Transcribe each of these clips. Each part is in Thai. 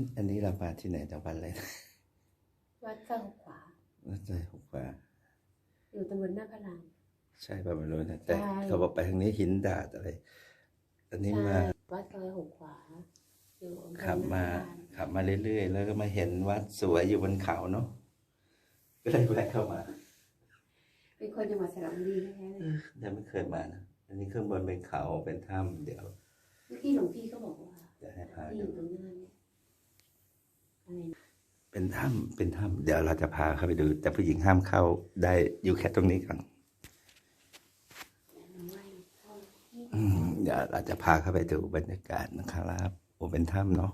อันอันนี้เรามาที่ไหนจังหวัดอะไรนะวัดเก้าขวาน่าจะหกว่าอยู่ตำบลหน้าพระรามใช่ป่ะไม่รู้นะแต่ใช่เขาบอกไปทางนี้หินดาดอะไร อันนี้มาใช่วัดซอยหกขวาอยู่อำเภอขับมาหน้พระรขับมาเรื่อยๆ แล้วก็มาเห็นวัดสวยอยู่บนเขาเนาะก็เลยแวะเข้ามาเป็นคนจังหวัดสระบุรีแท้ๆเลยยังไม่เคยมานะอันนี้ข้างบนเป็นเขาเป็นถ้ำเดี๋ยวเมื่อกี้หลวงพี่ก็บอกว่าจะให้พาที่อดูยู่ตรงหน้าเนี่ยอะไรนะ เป็นถ้ำเป็นถ้ำเดี๋ยวเราจะพาเข้าไปดู แต่ผู้หญิงห้ามเข้าได้อยู่แค่ตรงนี้ก่อนเดี๋ยวเราจะพาเข้าไปดูบรรยากาศนะครับโอ้เป็นถ้ำเนาะ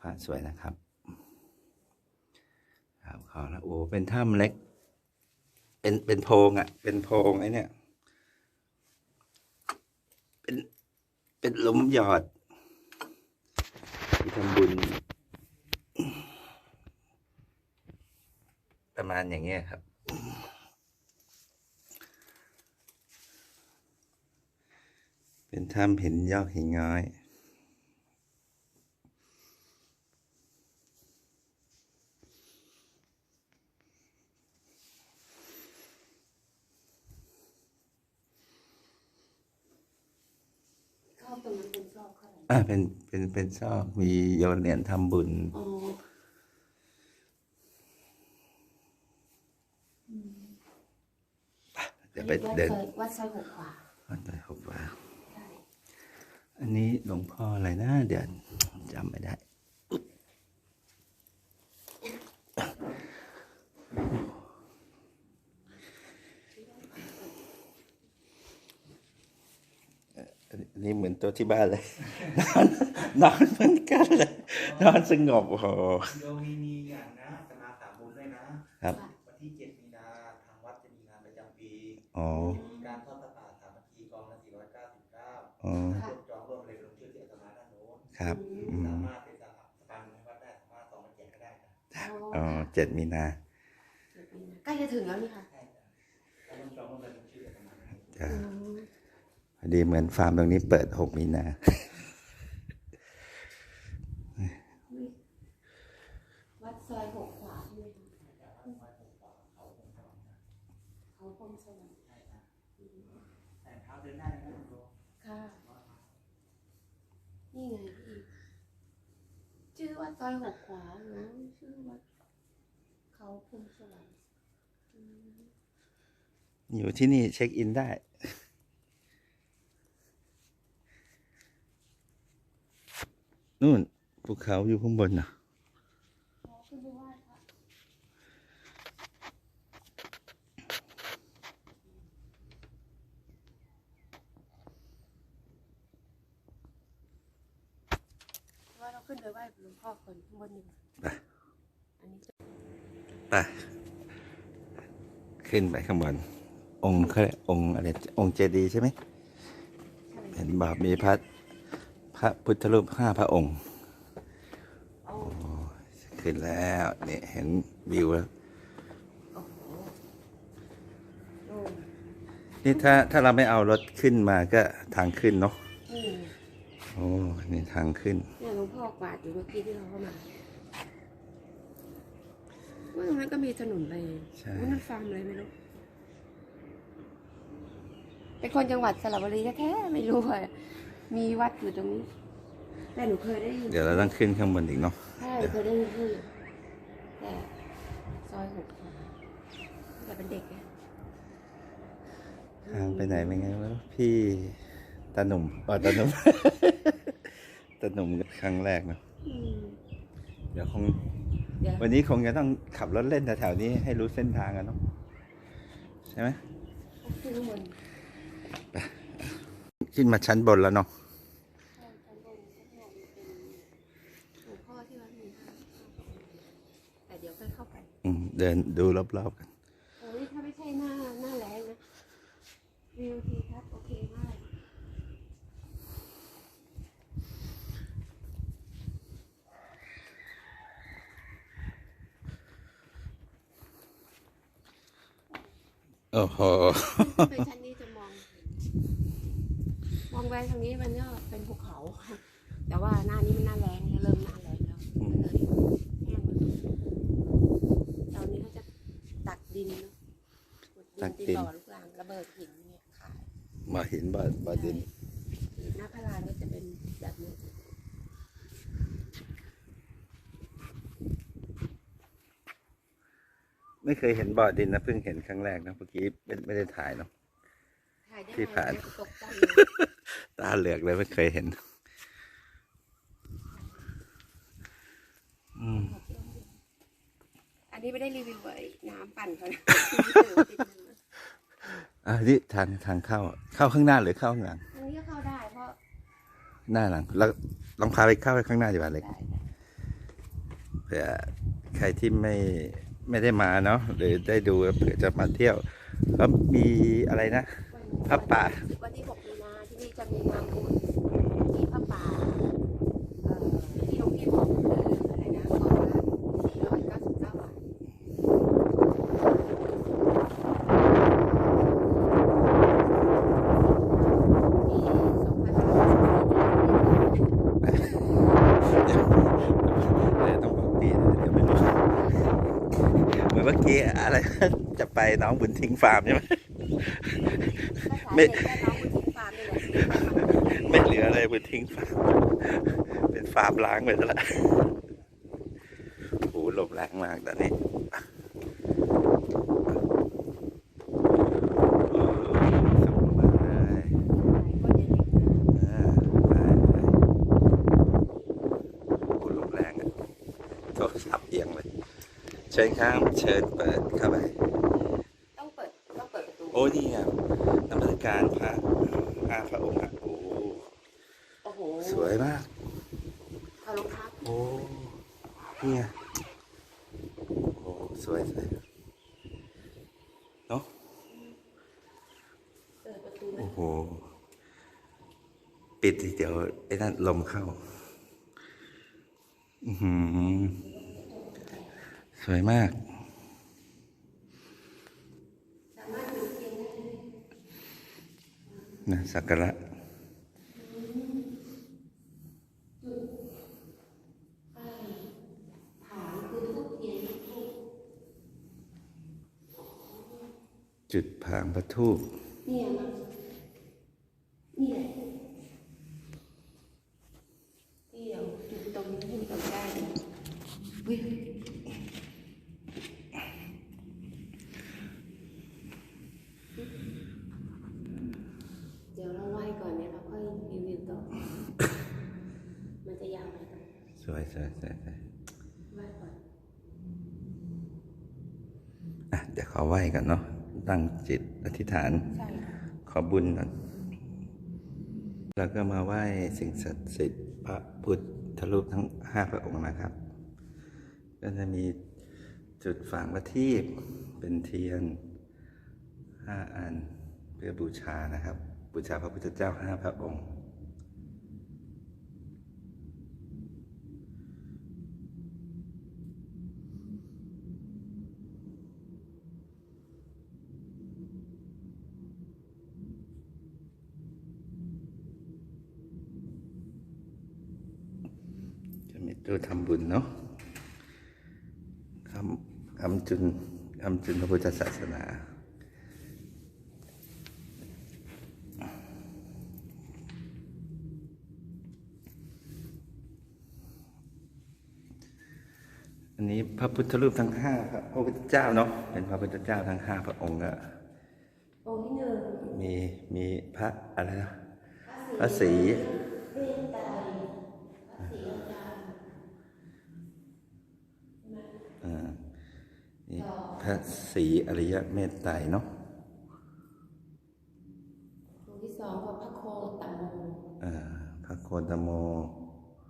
พระสวยนะครับครับขอแล้วโอ้เป็นถ้ำเล็ก เป็นเป็นโพงอะ เป็นโพงไอ้เนี่ย เป็นเป็นหลุมหยอด ที่ทำบุญ ประมาณอย่างเงี้ยครับ เป็นถ้ำหินยอกหินง้อย ชอบตรงนั้นเป็นช อบเขาอะไรอ่าเป็นเป็นเป็นซอกมีโยนเหรียญทำบุญ อ๋อเดี๋ยวไปวัดเดินซอยวัดซอยหกขวาวัดไปหกว่า ใช่ อันนี้หลวงพ่ออะไรนะ เดี๋ยวจำไม่ได้อุ๊บเอ่ออันนี้เหมือน ตัวที่บ้านเลย นอนนอนเหมือนกันเลย นอนสงบโอ้โหโยมมีมีอย่างนะจะมาสามบุญด้วยนะครับ วันที่เจ็ดมีนาทางวัดจะมีงานประจำปีอ๋อมีการทอดพระป่าสามัคคีกองละสี่ร้อยเก้าสิบเก้าอ๋อร่วมจองร่วมเลยลงชื่อเสียสมาด้านโน้นครับอืมสามารถเป็นสถาบันให้วัดได้สามารถส่งมาแจกก็ได้นะอ๋อเจ็ดมีนาใกล้จะถึงแล้วนี่ค่ะใช่จ้ะถ้า ด้านโน้นจ้ะอืมพอดีเหมือนฟาร์มตรงนี้เปิดหกมีนา วัดซอยหกขวาใช่ไหมคะเขาพรมสวรรค์แต่เท้าเดินได้นะคุณโยมค่ะ นี่ไงพี่ชื่อวัดซอยหกขวาหรือชื่อวัดเขาพรมสวรรค์อืมอยู่ที่นี่เช็คอินได้ นู่นภูเขาอยู่ข้างบนนะขึ้นไปไหว้พระว่าเราขึ้นไปไหว้หลวงพ่อคนข้างบนดีกว่าไปอันนี้จะไปขึ้นไปข้างบน องค์เขาเรียกองค์อะไรองค์เจดีย์ใช่ไหม เห็นบอกมีพระ พระพุทธรูปห้าพระองค์เอาขึ้นแล้วนี่เห็นวิวแล้วโอ้โหโอ้นี่ถ้าถ้าเราไม่เอารถขึ้นมาก็ทางขึ้นเนาะนี่ไงโอ้นี่ทางขึ้นเนี่ยหลวงพ่อกวาดอยู่เมื่อกี้ที่เราเข้ามาว่าตรงนั้นก็มีถนนไปใช่ว่ามันฟาร์มอะไรไม่รู้เป็นคนจังหวัดสระบุรีแท้ๆไม่รู้อะ มีวัดอยู่ตรงนี้ แต่หนูเคยได้ยินเดี๋ยวเราต้องขึ้นข้างบนอีกเนาะใช่เคยได้ยินชื่อแต่ซอยหกขวาแต่เป็นเด็กไงทางไปไหนเป็นไงวะพี่ตาหนุ่มอ๋อตาหนุ่ม ตาหนุ่มครั้งแรกเนาะอืมเดี๋ยวคง เดี๋ยววันนี้คงจะต้องขับรถเล่นแถวๆนี้ให้รู้เส้นทางกันเนาะใช่ไหมขึ้นข้างบน ขึ้นมาชั้นบนแล้วเนาะ ใช่ชั้นบนข้างบนเป็นหลวงพ่อที่วัดมีห้าแต่เดี๋ยวค่อยเข้าไป อืม เดินดูรอบๆกันโอ้ยถ้าไม่ใช่หน้าหน้าแรงนะวิวทิวทัศน์โอเคมากโอ้โหไปชั้นนี้จะมองเห็นมองไปทางนี้มันก็เป็นภูเขา แต่ว่าหน้านี้มันหน้าแรงเริ่มหน้าแรงแล้วมันเลยแห้งแล้วตอนนี้เขาจะตัก ดินเนาะขุดดินติดต่อลูกรังระเบิดหินเนี่ยขายมาเห็นบ่อบ่อดิน หน้าพระรานก็จะเป็นแบบนี้ไม่เคยเห็นบ่อดินนะเพิ่งเห็นครั้งแรกนะเมื่อกี้ไม่ไม่ได้ถ่ายเนาะถ่ายได้ที่ผ่าน ไงตกใจเลยตาเหลือกเลยไม่เคยเห็น อืมอั นนี้ไม่ได้รีวิวไอ้น้ำปั่นเขานะอะนี่ทางทางเข้า เข้าข้างหน้าหรือเข้าข้างหลัง อันนี้ก็เข้าได้เพราะหน้าหลัง แล้วลองพาไปเข้าไปข้างหน้าดีกว่าเล็กได้เผื่อใครที่ไม่ไม่ได้มาเนาะหรือได้ดูเผื่อจะมาเที่ยว ก็มีอะไรนะ พระป่า วันที่หกมีนาที่นี่จะมีงานบุญมีพระป่าเอ่อที่หลวงพี่บอกคืออะไรนะก่อนละสี่ร้อยเก้าสิบเก้าบาทมีสองพันห้าร้อยสิบสี่ เดี๋ยวต้องบอกปีนะเดี๋ยวไม่รู้เหมือนเมื่อกี้อะไร จะไป น้องบุญทิ้งฟาร์มใช่ไหมไม่ไม่ไม่เหลืออะไรบุญทิ้งฟาร์มเป็นฟาร์มล้างไปซะแล้วโอ้โหลมแรงมากตอนนี้โอ้สูงมากเลยอ่าได้เลยโอ้ลมแรงอะโทรศัพท์เอียงเลยเชิญครับ เชิญเปิดเข้าไป ต้องเปิดต้องเปิดประตู โอ้นี่อะนมัส การพระห้าพระองค์อะโอ้โอ้โหสวยมากขารองเท้าโอ้เนี่ยโอ้สวยสวยเนาะเปิดประตูไหมโอ้โห ปิดทีเดียวไอ้นั่นลมเข้า อือหือ สวยมาก นะสักการะจุดผางประทูปเนี่ยมันนี่แหละเดี๋ยวจุดตรงนี้ให้เราได้อุ้ยเดี๋ยวเราไหว้ก่อนเนี่ยเราค่อยรีวิวต่อ มันจะยาวไหม ส วยสวยสวยสวยอะเดี๋ยวขอไหว้กันเนาะตั้งจิตอธิษฐาน ขอบุญก่อนแล้วก็มาไหว้สิ่งศักดิ์สิทธิ์พระพุทธรูปทั้งห้าพระองค์นะครับ ก็จะมีจุดฝังประทีปเป็นเทียนห้าอันเพื่อบูชานะครับ บูชาพระพุทธเจ้าห้าพระองค์ จะมีตัวทำบุญเนาะคำคำจุนคำจุนพระพุทธศาสนา อันนี้พระพุทธรูปทั้งห้าพระพุทธเจ้าเนาะเป็นพระพุทธเจ้าทั้งห้าพระองค์อะองค์ที่หนึ่งมีมีพระอะไรนะพระศรี เมตไตรพระศรีอาจารย์ อ่านี่ พระศรีอริยเมตไตรเนาะองค์ที่สองก็พระโคตโมอ่าพระโคตโม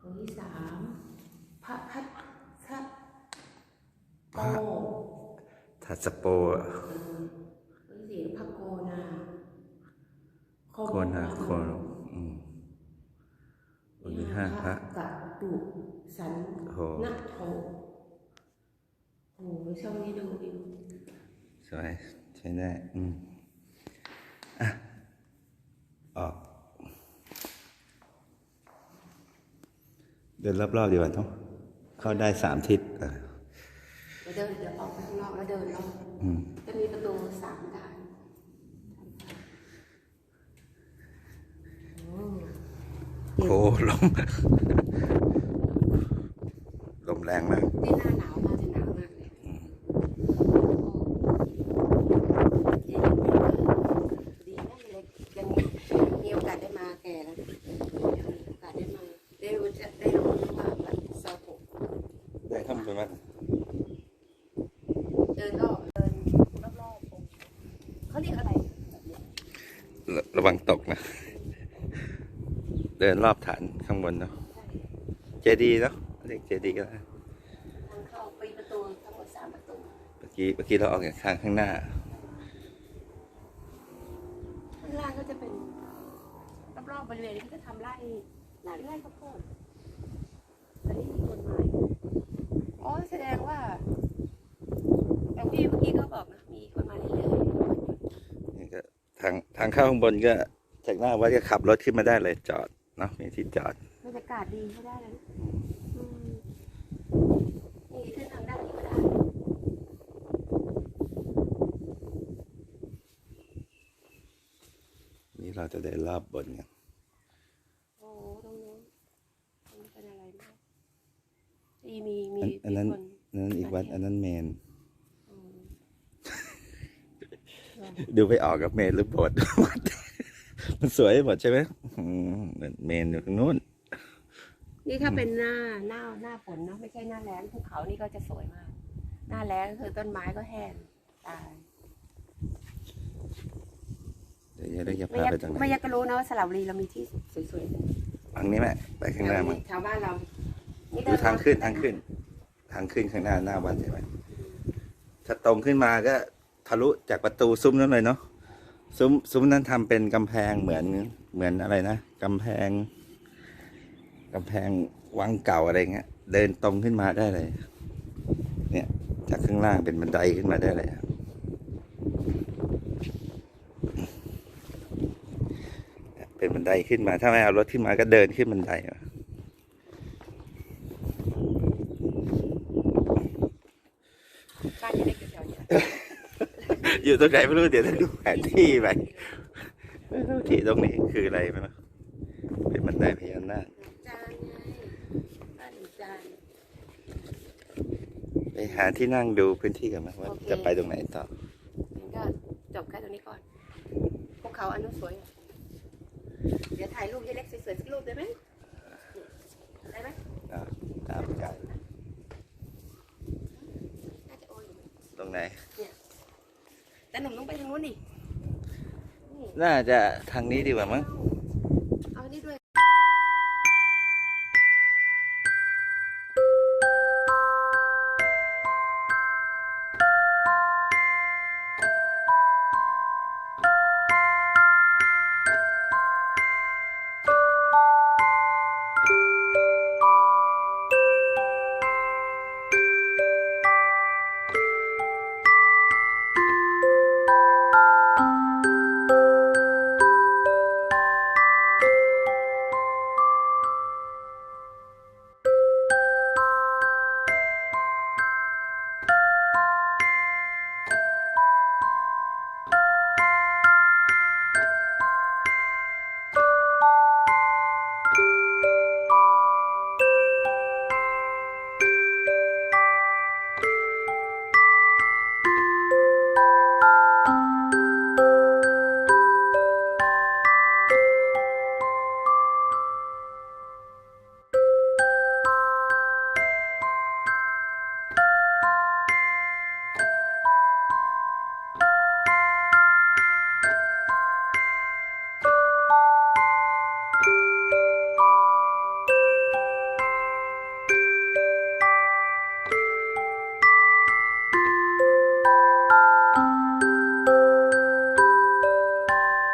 องค์ที่สามพระพัทธะพระโกทัสโปองค์ที่สี่พระโกนาโคนาโคอืมองค์ที่ห้าพระกัดดุสันโหนัโทโอ้โหช่องนี้ดูดิ วย ใช้ได้ อืมอะ ออก เดินรอบๆดีกว่าท้องเข้าได้สามทิศเดินเดี๋ยวออกไปข้างนอกแล้วเดินรอบจะมีประตูสามด้านโอ้ลมลมแรงมากนี่หน้าหนา เดินรอบฐานข้างบนเนาะใช่เจดีย์เนาะเรียกเจดีย์ก็ได้ทางเข้าปีประตูทั้งหมดสามประตูเมื่อกี้เมื่อกี้เราออกจากทางข้างหน้า ข้างล่างก็จะเป็นรอบๆบริเวณนี้ก็จะทำไร่หลายไร่ข้าวโพดแต่นี่มีต้นไม้อ๋อแสดงว่าแต่พี่เมื่อกี้เขาบอกนะมีคนมาเรื่อยๆนี่ก็ทางทางเข้าข้างบนก็จากหน้าวัดก็ขับรถขึ้นมาได้เลยจอดเนาะมีที่จอดบรรยากาศดีก็ได้แล้วนะอืมนี่ขึ้นทางด้านนี้ก็ได้นี่เราจะเดินรอบบนกันโอ้ตรงนู้นตรงนี้เป็นอะไรมากมีมีมีอันอันนั้นมีคนอันนั้นอีกวัดอันนั้นเมนอืมดูไปออกกับเมนหรือโบสถ์วัด มันสวยหมดใช่ไหมอืมเหมือนเมนอยู่ตรงนู้น นี่ถ้าเป็นหน้าหน้าหน้าฝนเนาะไม่ใช่หน้าแล้งภูเขานี่ก็จะสวยมาก หน้าแล้งคือต้นไม้ก็แห้งตายเดี๋ยวจะได้จะไม่พาอยากไปตรงไหนไม่อยากก็รู้นะว่าสระบุรีเรามีที่สวยๆอันนี้แม่ไปข้างหน้ามันแถวบ้านเรานี่ดูทางขึ้นทางขึ้น ทางขึ้นข้างหน้าหน้าวัดใช่ไหมถ้าตรงขึ้นมาก็ทะลุจากประตูซุ้มนั้นเลยเนาะ ซุ้มซุ้มนั้นทำเป็นกำแพงเหมือนเหมือนอะไรนะกำแพงกำแพงวังเก่าอะไรเงี้ย เดินตรงขึ้นมาได้เลย เนี่ย จากข้างล่างเป็นบันไดขึ้นมาได้เลยเป็นบันไดขึ้นมา ถ้าไม่เอารถขึ้นมาก็เดินขึ้นบันไดอะ บ้านจะได้แถวๆเนี้ย อยู่ตรงไหนไม่รู้เดี๋ยวจะดูแผนที่ไปไม่รู้ที่ตรงนี้คืออะไรไม่รู้เป็นบันไดพญานาคจานไงบ้านหนูจานไปหาที่นั่งดูพื้นที่กันไหมว่าโอเคจะไปตรงไหนต่องั้นก็จบแค่ตรงนี้ก่อนภูเขาอันนู้นสวยอะเดี๋ยวถ่ายรูปให้เล็กสวยๆสักรูปได้ไหมได้ไหมอะตามใจน่าจะโอ้ยอยู่ตรงไหน แต่หนุ่มต้องไปทางนู้นดินี่ น่าจะทางนี้ดีกว่ามั้ง